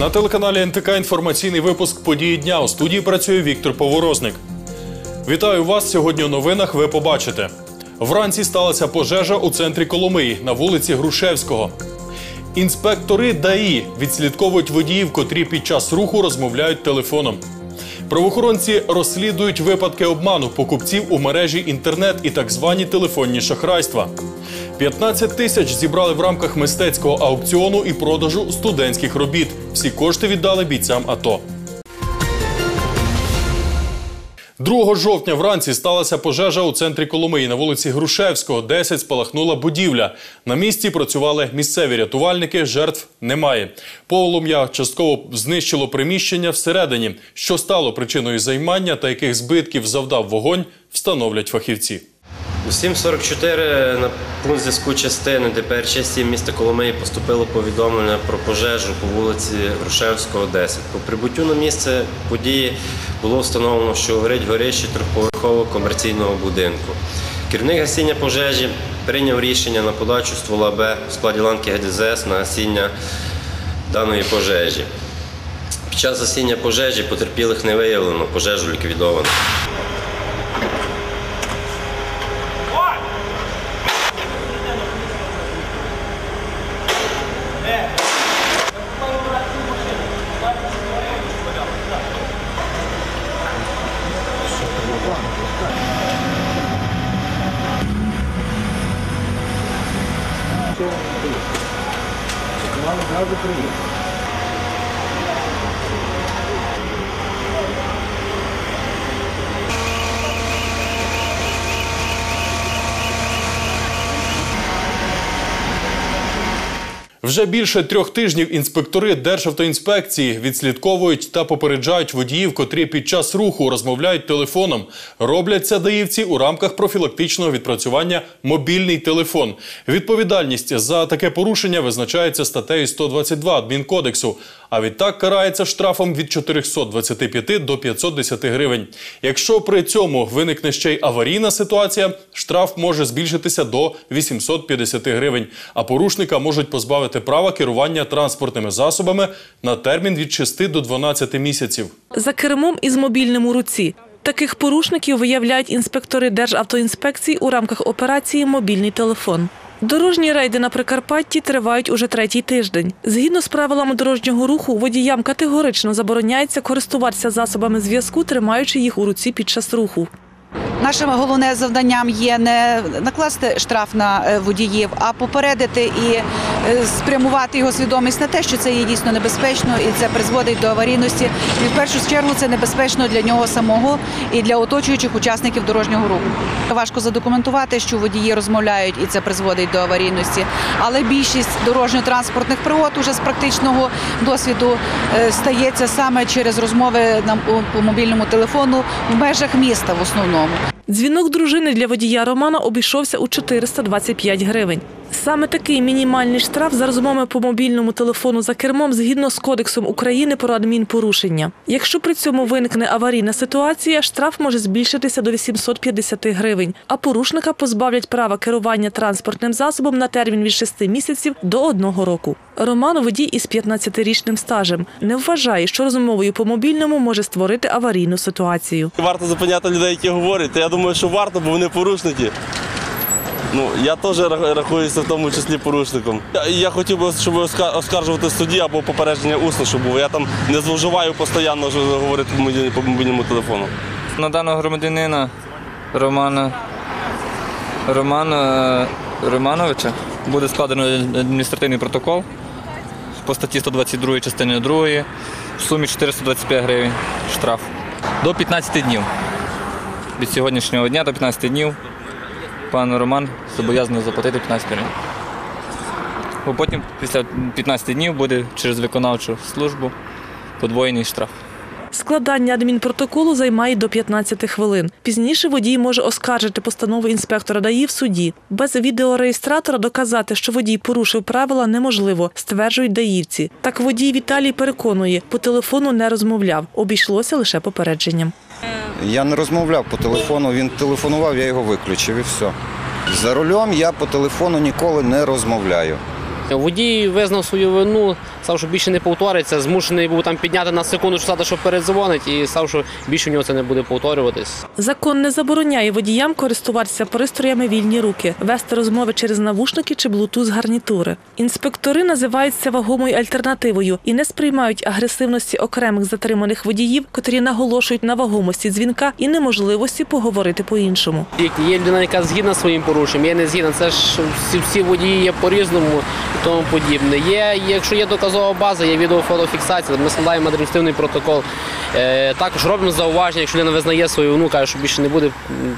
На телеканалі НТК інформаційний випуск події дня. У студії працює Віктор Поворозник. Вітаю вас. Сьогодні у новинах ви побачите. Вранці сталася пожежа у центрі Коломиї на вулиці Грушевського. Інспектори ДАІ відслідковують водіїв, котрі під час руху розмовляють телефоном. Правоохоронці розслідують випадки обману покупців у мережі інтернет і так звані телефонні шахрайства. 15 тисяч зібрали в рамках мистецького аукціону і продажу студентських робіт. Всі кошти віддали бійцям АТО. 2 жовтня вранці сталася пожежа у центрі Коломиї на вулиці Грушевського. 10 спалахнула будівля. На місці працювали місцеві рятувальники. Жертв немає. Полум'я частково знищило приміщення всередині. Що стало причиною займання та яких збитків завдав вогонь, встановлять фахівці. У 7.44 на пункт зв'язку частини ДПРЧ 7 міста Коломиї поступило повідомлення про пожежу по вулиці Грушевського, 10. По прибуттю на місце події було встановлено, що горить горище трьохповерхового комерційного будинку. Керівник гасіння пожежі прийняв рішення на подачу ствола Б в складі ланки ГДЗС на гасіння даної пожежі. Під час гасіння пожежі потерпілих не виявлено, пожежу ліквідовано. Não, não, não, não, Вже більше трьох тижнів інспектори Державтоінспекції відслідковують та попереджають водіїв, котрі під час руху розмовляють телефоном. Роблять це даївці у рамках профілактичного відпрацювання мобільний телефон. Відповідальність за таке порушення визначається статтею 122 адмінкодексу. А відтак карається штрафом від 425 до 510 гривень. Якщо при цьому виникне ще й аварійна ситуація, штраф може збільшитися до 850 гривень. А порушника можуть позбавити права керування транспортними засобами на термін від 6 до 12 місяців. За кермом із мобільним у руці. Таких порушників виявляють інспектори Державтоінспекції у рамках операції Мобільний телефон. Дорожні рейди на Прикарпатті тривають уже третій тиждень. Згідно з правилами дорожнього руху, водіям категорично забороняється користуватися засобами зв'язку, тримаючи їх у руці під час руху. Нашим головне завданням є не накласти штраф на е, водіїв, а попередити і е, спрямувати його свідомість на те, що це є дійсно небезпечно і це призводить до аварійності. І в першу чергу це небезпечно для нього самого і для оточуючих учасників дорожнього руху. Важко задокументувати, що водії розмовляють і це призводить до аварійності. Але більшість дорожньо-транспортних пригод уже з практичного досвіду е, стається саме через розмови по мобільному телефону в межах міста в основному. Дзвінок дружини для водія Романа обійшовся у 425 гривень. Саме такий мінімальний штраф за розмови по мобільному телефону за кермом згідно з Кодексом України про адмінпорушення. Якщо при цьому виникне аварійна ситуація, штраф може збільшитися до 850 гривень, а порушника позбавлять права керування транспортним засобом на термін від 6 місяців до 1 року. Роман водій із 15-річним стажем не вважає, що розмовою по мобільному може створити аварійну ситуацію. Варто зупиняти людей, які говорять. Я думаю, що варто, бо вони порушники. Ну, я теж рахуюся в тому числі порушником. Я, я хотів би, щоб оска- оскаржувати в суді або попередження усно, щоб було. Я там не зловживаю постійно що говорити по мобільному телефону. На даного громадянина Романа Романа Романовича буде складено адміністративний протокол по статті 122 частини 2 в сумі 425 гривень штраф до 15 днів. Від сьогоднішнього дня до 15 днів пан Роман зобов'язаний заплатити 15 гривень. Бо потім після 15 днів буде через виконавчу службу подвоєний штраф. Складання адмінпротоколу займає до 15 хвилин. Пізніше водій може оскаржити постанову інспектора ДАІ в суді. Без відеореєстратора доказати, що водій порушив правила, неможливо, стверджують даївці. Так водій Віталій переконує, по телефону не розмовляв, обійшлося лише попередженням. Я не розмовляв по телефону, він телефонував, я його виключив і все. За рулем я по телефону ніколи не розмовляю. Водій визнав свою вину, Сказав, що більше не повториться. Змушений був там підняти на секунду, сказати, що передзвонить, і сказав, що більше у нього це не буде повторюватись. Закон не забороняє водіям користуватися пристроями вільні руки, вести розмови через навушники чи блутуз гарнітури. Інспектори називають це вагомою альтернативою і не сприймають агресивності окремих затриманих водіїв, котрі наголошують на вагомості дзвінка і неможливості поговорити по-іншому. Є- людина, яка згідна своїм порушенням, є не згідна. Це ж всі, всі водії є по-різному і тому подібне. Є, якщо є доказова база, є відеофотофіксація, ми складаємо адміністративний протокол. Е, також робимо зауваження, якщо людина визнає свою вину, каже, що більше не буде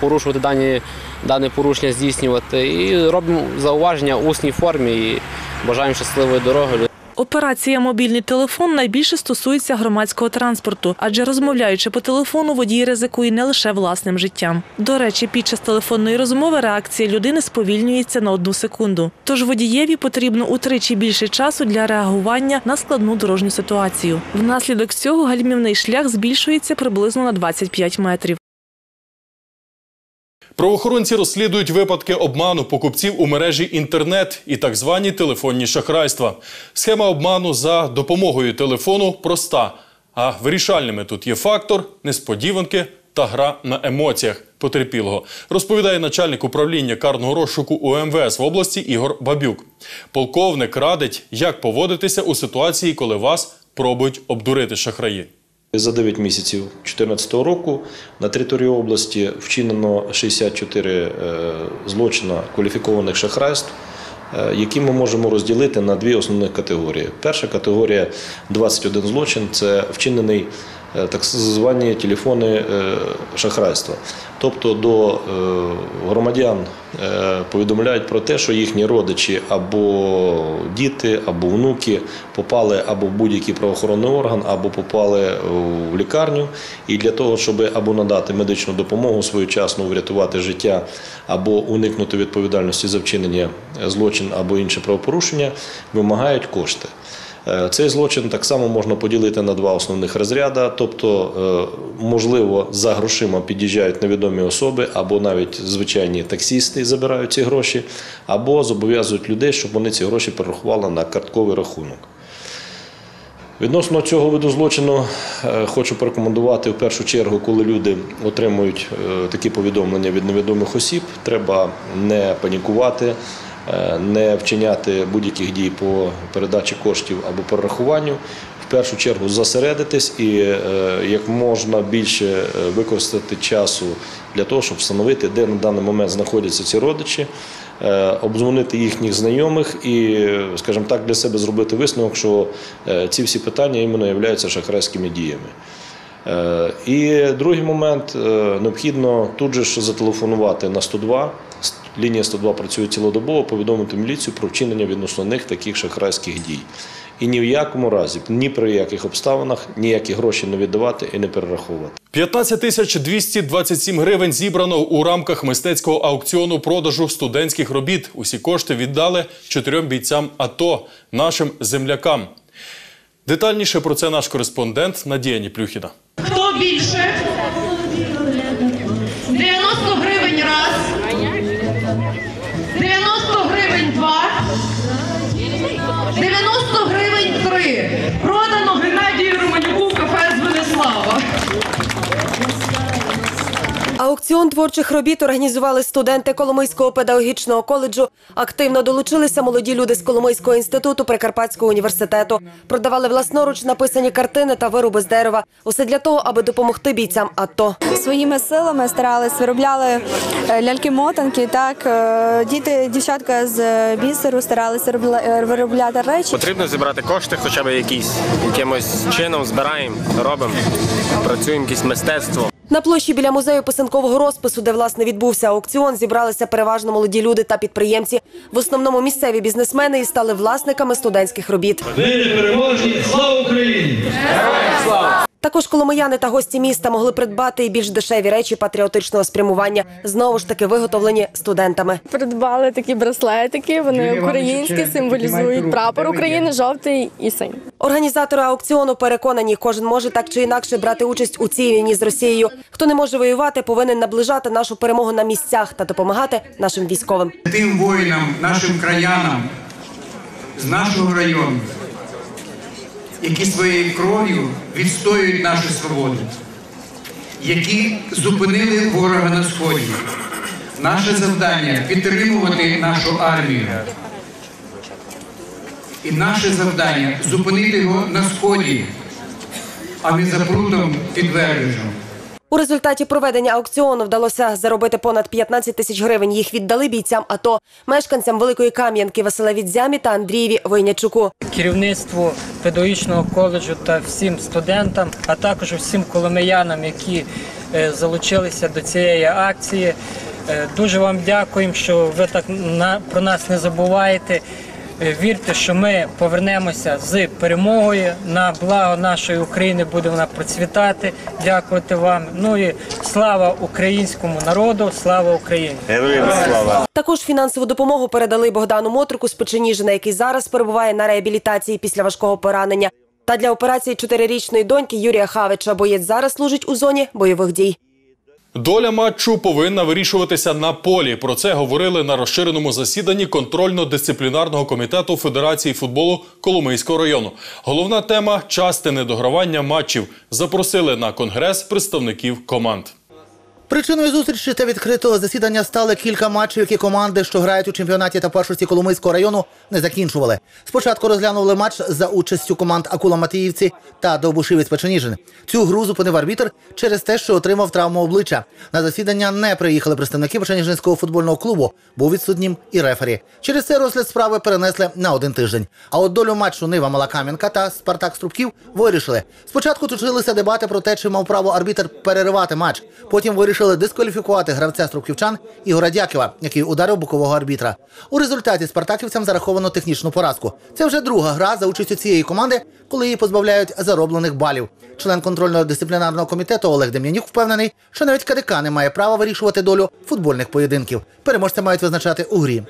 порушувати дані, дане порушення, здійснювати. І робимо зауваження у усній формі і бажаємо щасливої дороги. Операція мобільний телефон найбільше стосується громадського транспорту, адже розмовляючи по телефону, водій ризикує не лише власним життям. До речі, під час телефонної розмови реакція людини сповільнюється на одну секунду. Тож водієві потрібно утричі більше часу для реагування на складну дорожню ситуацію. Внаслідок цього гальмівний шлях збільшується приблизно на 25 метрів. Правоохоронці розслідують випадки обману покупців у мережі інтернет і так звані телефонні шахрайства. Схема обману за допомогою телефону проста, а вирішальними тут є фактор, несподіванки та гра на емоціях потерпілого, розповідає начальник управління карного розшуку УМВС в області Ігор Бабюк. Полковник радить, як поводитися у ситуації, коли вас пробують обдурити шахраї. За 9 місяців 2014 року на території області вчинено 64 е, злочина кваліфікованих шахрайств, е, які ми можемо розділити на дві основних категорії. Перша категорія 21 злочин це вчинений так звані телефони е, шахрайства. Тобто до е, громадян е, повідомляють про те, що їхні родичі або діти, або внуки попали або в будь-який правоохоронний орган, або попали е, в лікарню. І для того, щоб або надати медичну допомогу своєчасно врятувати життя, або уникнути відповідальності за вчинення злочин або інше правопорушення, вимагають кошти. Е, Цей злочин так само можна поділити на два основних розряди. Тобто, е, можливо, за грошима під'їжджають невідомі особи, або навіть звичайні таксісти забирають ці гроші, або зобов'язують людей, щоб вони ці гроші перерахували на картковий рахунок. Відносно цього виду злочину е, хочу порекомендувати в першу чергу, коли люди отримують такі повідомлення від невідомих осіб, треба не панікувати, не вчиняти будь-яких дій по передачі коштів або перерахуванню. В першу чергу зосередитись і е, як можна більше е, використати часу для того, щоб встановити, де на даний момент знаходяться ці родичі, е, обдзвонити їхніх знайомих і, е, скажімо так, для себе зробити висновок, що е, ці всі питання іменно являються шахрайськими діями. Е, І другий момент е, необхідно тут же зателефонувати на 102. Лінія 102 працює цілодобово, повідомити міліцію про вчинення відносно них таких шахрайських дій. І ні в якому разі, ні при яких обставинах ніякі гроші не віддавати і не перераховувати. 15 тисяч 227 гривень зібрано у рамках мистецького аукціону продажу студентських робіт. Усі кошти віддали чотирьом бійцям АТО, нашим землякам. Детальніше про це наш кореспондент Надія Ніплюхіна. Хто більше? Аукціон творчих робіт організували студенти Коломийського педагогічного коледжу. Активно долучилися молоді люди з Коломийського інституту Прикарпатського університету. Продавали власноруч написані картини та вироби з дерева. Усе для того, аби допомогти бійцям АТО. Своїми силами старались, виробляли е, ляльки-мотанки. Так е, діти, дівчатка з бісеру старалися е, виробляти речі. Потрібно зібрати кошти, хоча б якісь якимось чином збираємо, робимо, працюємо якесь мистецтво. На площі біля музею писанкового розпису, де власне відбувся аукціон, зібралися переважно молоді люди та підприємці. В основному місцеві бізнесмени і стали власниками студентських робіт. переможні! Слава Україні! Також коломияни та гості міста могли придбати і більш дешеві речі патріотичного спрямування, знову ж таки виготовлені студентами. Придбали такі браслетики. Вони українські, символізують прапор України, жовтий і синій. Організатори аукціону переконані, кожен може так чи інакше брати участь у цій війні з Росією. Хто не може воювати, повинен наближати нашу перемогу на місцях та допомагати нашим військовим. Тим воїнам, нашим краянам з нашого району, які своєю кров'ю відстоюють нашу свободу, які зупинили ворога на сході. Наше завдання підтримувати нашу армію. І наше завдання зупинити його на сході, а не за прутом під. У результаті проведення аукціону вдалося заробити понад 15 тисяч гривень. Їх віддали бійцям АТО, мешканцям Великої Кам'янки Василеві Дзямі та Андрієві Войнячуку. керівництву педагогічного коледжу та всім студентам, а також всім коломиянам, які е, залучилися до цієї акції. Е, Дуже вам дякуємо, що ви так про нас не забуваєте. Е, Вірте, що ми повернемося з перемогою на благо нашої України. Буде вона процвітати. Дякувати вам. Ну і слава українському народу, слава Україні! Також фінансову допомогу передали Богдану Мотрику з Печеніжина, який зараз перебуває на реабілітації після важкого поранення. Та для операції чотирирічної доньки Юрія Хавича боєць зараз служить у зоні бойових дій. Доля матчу повинна вирішуватися на полі. Про це говорили на розширеному засіданні контрольно-дисциплінарного комітету Федерації футболу Коломийського району. Головна тема часте недогравання матчів. Запросили на конгрес представників команд. Причиною зустрічі та відкритого засідання стали кілька матчів, які команди, що грають у чемпіонаті та першості Коломийського району, не закінчували. Спочатку розглянули матч за участю команд Акула Матіївці та Довбушивець Печеніжин. Цю гру зупинив арбітр через те, що отримав травму обличчя. На засідання не приїхали представники Печеніжинського футбольного клубу, був відсутнім і рефері. Через це розгляд справи перенесли на один тиждень. А от долю матчу Нива Мала Кам'янка та Спартак Струбків вирішили. Спочатку точилися дебати про те, чи мав право арбітр переривати матч. Потім вирішили дискваліфікувати гравця струбківчан Ігора Дяківа, який ударив бокового арбітра. У результаті спартаківцям зараховано технічну поразку. Це вже друга гра за участю цієї команди, коли її позбавляють зароблених балів. Член контрольного дисциплінарного комітету Олег Дем'янюк впевнений, що навіть КДК не має права вирішувати долю футбольних поєдинків. Переможця мають визначати у грі.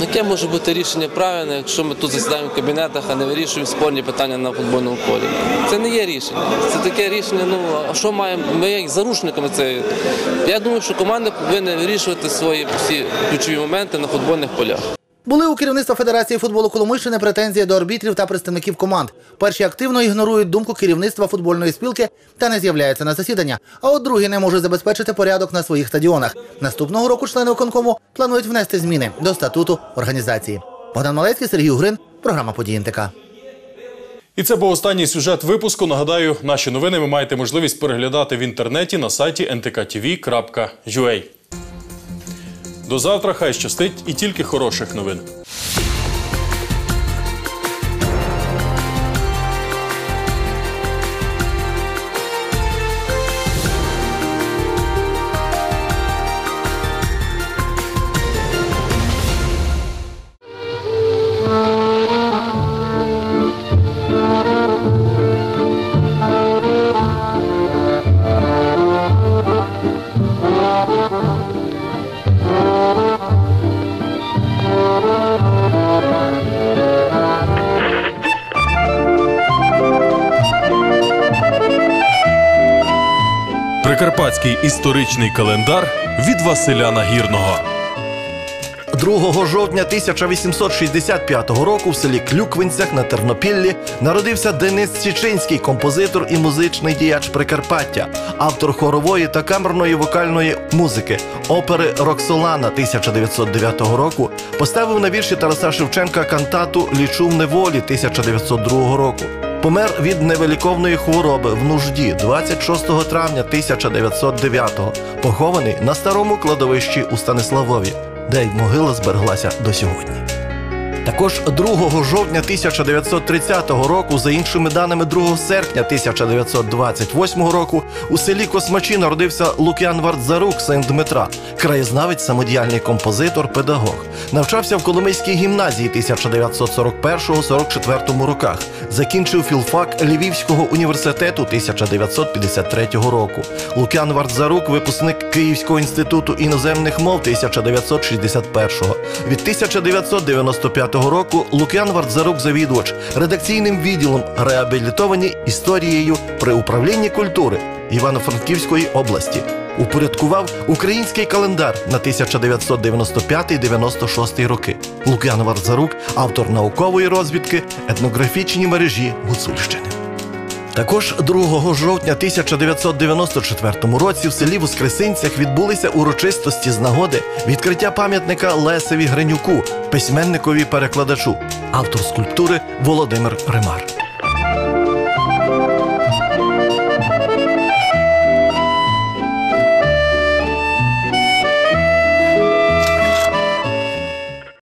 Яке може бути рішення правильне, якщо ми тут засідаємо в кабінетах, а не вирішуємо спорні питання на футбольному полі? Це не є рішення. Це таке рішення. Ну а що маємо? Ми як зарушниками це. Я думаю, що команда повинна вирішувати свої всі ключові моменти на футбольних полях. Були у керівництва Федерації футболу Коломийщини претензії до арбітрів та представників команд. Перші активно ігнорують думку керівництва футбольної спілки та не з'являються на засідання. А от другі не можуть забезпечити порядок на своїх стадіонах. Наступного року члени виконкому планують внести зміни до статуту організації. Богдан Малецький, Сергій Угрин, програма «Події НТК». І це був останній сюжет випуску. Нагадаю, наші новини ви маєте можливість переглядати в інтернеті на сайті ntkTV.ua. До завтра, хай щастить і тільки хороших новин. Прикарпатський історичний календар від Василя Нагірного. 2 жовтня 1865 року в селі Клюквинцях на Тернопіллі народився Денис Січинський, композитор і музичний діяч Прикарпаття, автор хорової та камерної вокальної музики, опери Роксолана 1909 року, поставив на вірші Тараса Шевченка кантату Лічу в неволі 1902 року. Помер від невеликовної хвороби в нужді 26 травня 1909-го, похований на старому кладовищі у Станиславові, де й могила збереглася до сьогодні. Також 2 жовтня 1930 року, за іншими даними 2 серпня 1928 року, у селі Космачі народився Лук'ян Вардзарук, син Дмитра, краєзнавець, самодіяльний композитор, педагог. Навчався в Коломийській гімназії 1941-44 роках. Закінчив філфак Львівського університету 1953 року. Лук'ян Вардзарук, випускник Київського інституту іноземних мов 1961-го. Від 1995 року Лук'ян Вардзарук завідувач редакційним відділом реабілітовані історією при управлінні культури Івано-Франківської області. Упорядкував український календар на 1995-96 роки. Лук'ян Варзарук, автор наукової розвідки, етнографічні мережі Гуцульщини. Також 2 жовтня 1994 році в селі Воскресинцях відбулися урочистості з нагоди відкриття пам'ятника Лесеві Гринюку, письменникові перекладачу, автор скульптури Володимир Римар.